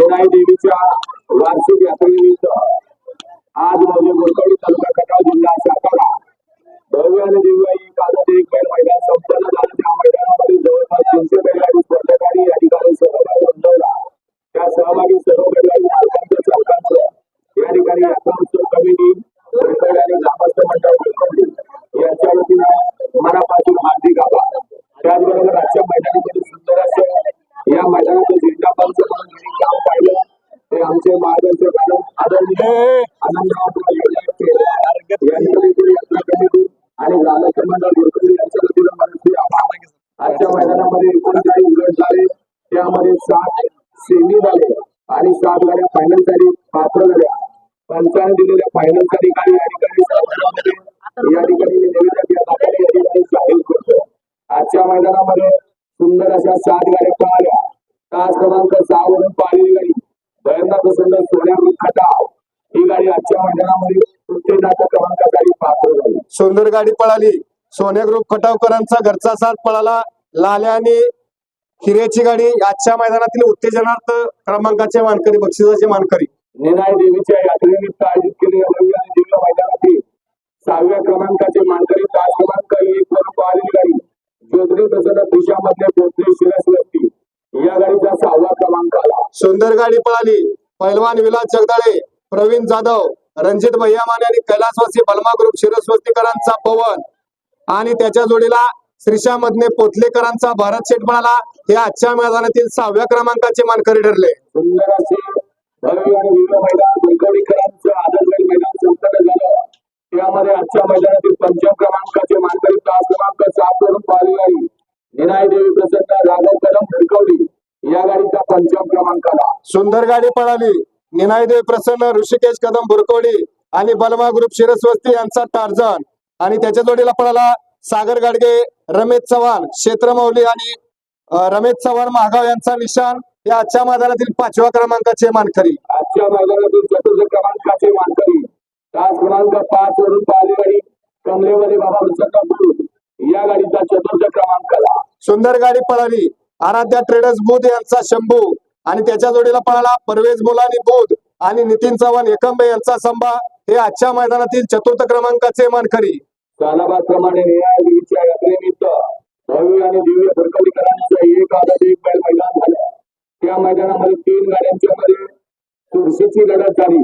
निराई देवीच्या वार्षिक यात्रेनिमित्त आज म्हणजे गोरखडी तालुका खटाव जिल्हा सातारा. भव्य आणि दिव्य ही कालमध्ये एक बैल मैदान संपन्न झालं त्या मैदानामध्ये जवळपास तीनशे बैलगाडी स्पर्धकांनी या ठिकाणी सहभाग नोंदवला. त्या सहभागी सर्व बैलगाडी मालकांचं चालकांचं या ठिकाणी यात्रा उत्सव कमिटी गोरखड आणि ग्रामस्थ मंडळ गोरखडी यांच्या वतीनं मनापासून हार्दिक आभार. त्याचबरोबर आजच्या मैदानामध्ये आमचे मार्गदर्शक आनंद आदरणीय आनंदराव यांनी देखील यात्रा कमिटी आणि मंडळ यांच्या वतीनं मनस्वी आभार. आजच्या मैदानामध्ये एकूण काही उलट झाले. त्यामध्ये सात सेमी झाले आणि सात गाड्या फायनलसाठी पात्र झाल्या. पंचाने दिलेल्या फायनलसाठी गाडी या ठिकाणी या ठिकाणी या जाहीर करतो. आजच्या मैदानामध्ये सुंदर अशा सात गाड्या पळाल्या तास क्रमांक सहा वरून गाडी भयंकर सुंदर सोन्या खटाव गाडी आजच्या मैदानामध्ये उत्तेजनाच्या क्रमांकासाठी पात्र झाली. सुंदर गाडी पळाली. सोने ग्रुप खटावकरांचा घरचा साथ पळाला. लाल्या आणि हिरेची गाडी आजच्या मैदानातील उत्तेजनार्थ क्रमांकाचे मानकरी बक्षिसाचे मानकरी. निनाय देवीच्या यात्रेनिमित्त आयोजित केलेल्या आणि दिव्य मैदानातील सहाव्या क्रमांकाचे मानकरी तास क्रमांक एक वरून पाहिलेली गाडी. ज्योतिरी प्रसन्न देशामधले पोचले शिरसवस्ती या गाडीचा सहावा क्रमांक आला. सुंदर गाडी पळाली. पैलवान विलास जगदाळे प्रवीण जाधव रणजित भैया माने आणि कैलासवासी बलमा ग्रुप शिरस्वस्तीकरांचा पवन. आणि त्याच्या जोडीला श्रीशा मधने पोतलेकरांचा भारत शेठ पळाला हे आजच्या मैदानातील सहाव्या क्रमांकाचे मानकरी ठरले. त्यामध्ये आजच्या मैदानातील पंचम क्रमांकाचे मानकरी तास क्रमांक सात वरून पाहिली गाडी निनाय देवी प्रसन्न राघव कदम भडकवडी या गाडीचा पंचम क्रमांक आला. सुंदर गाडी पळाली. निनायदेव प्रसन्न ऋषिकेश कदम बुरकोडी आणि बलमा ग्रुप शिरस्वस्ती यांचा टार्झन. आणि त्याच्या जोडीला पळाला सागर गाडगे रमेश चव्हाण क्षेत्रमौली आणि रमेश चव्हाण महागाव यांचा निशाण या आजच्या मैदानातील पाचव्या क्रमांकाचे मानकरी. आजच्या मैदानातील चतुर्थ क्रमांकाचे मानकरी. तास क्रमांक पाच वरून पाहिली गाडी कमलेमध्ये बाबा या गाडीचा चतुर्थ क्रमांक सुंदर गाडी पळाली. आराध्या ट्रेडर्स बुध यांचा शंभू. आणि त्याच्या जोडीला पळाला परवेज मुलानी बुध आणि नितीन चव्हाण एकंबे यांचा संभा. हे आजच्या मैदानातील चतुर्थ क्रमांकाचे मानकरी. प्रमाणे देवीच्या यात्रेनिमित्त भव्य आणि दिव्य भरकवडीकरांचं एक आदत एक बैल मैदान झाला. त्या मैदानामध्ये तीन गाड्यांच्या मध्ये चुरशीची लढत झाली.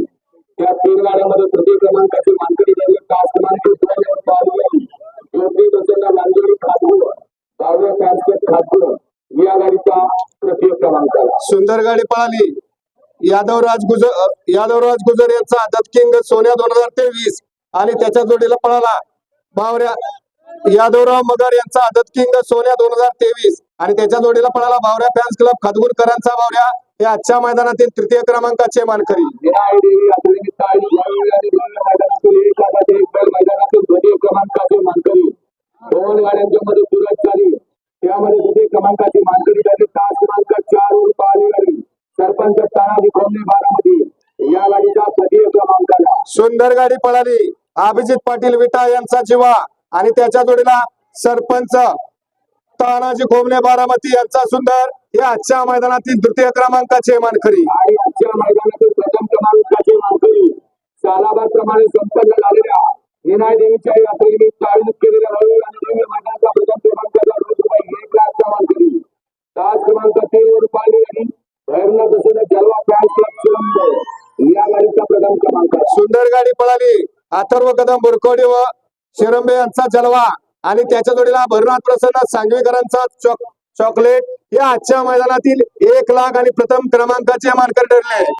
त्या तीन गाड्यामध्ये तृतीय क्रमांकाचे मानकरी झाले. तास क्रमांक सोळावर ज्योती प्रसन्न नांदेडी खातपूर बावऱ्या फॅन्सकेट खातपूर या गाडीचा सुंदर गाडी पळाली यादवराज गुजर यादवराज गुजर यांचा दत्त किंग सोन्या दोन हजार तेवीस आणि त्याच्या जोडीला पळाला. भावऱ्या यादवराव मगर यांचा आदत किंग सोन्या दोन हजार तेवीस आणि त्याच्या जोडीला पळाला भावऱ्या फॅन्स क्लब खातगुरकरांचा भावऱ्या हे आजच्या मैदानातील तृतीय क्रमांकाचे मानकरी. मैदानातील क्रमांकाचे मानकरी दोन गाड्यांच्या मध्ये सुरत झाली. त्यामध्ये द्वितीय क्रमांकाची सरपंच तानाजी खोमणे बारामती. या गाडीचा तृतीय क्रमांक आला सुंदर गाडी पळाली. अभिजित पाटील विटा यांचा जीवा आणि त्याच्या जोडीला सरपंच तानाजी खोमणे बारामती यांचा सुंदर. हे आजच्या मैदानातील तृतीय क्रमांकाचे मानकरी. आणि आजच्या मैदानातील प्रथम क्रमांकाचे मानकरी. सालाबाद प्रमाणे संपन्न झालेल्या विनाय देवीच्या यात्रेनिमित्त या गाडीचा प्रथम क्रमांक सुंदर गाडी पळाली. अथर्व कदम बुरकोडी व शिरंबे यांचा जलवा. आणि त्याच्या जोडीला भरनाथ प्रसन्न सांगवीकरांचा चॉकलेट. या आजच्या मैदानातील एक लाख आणि प्रथम क्रमांकाचे मानकर ठरले.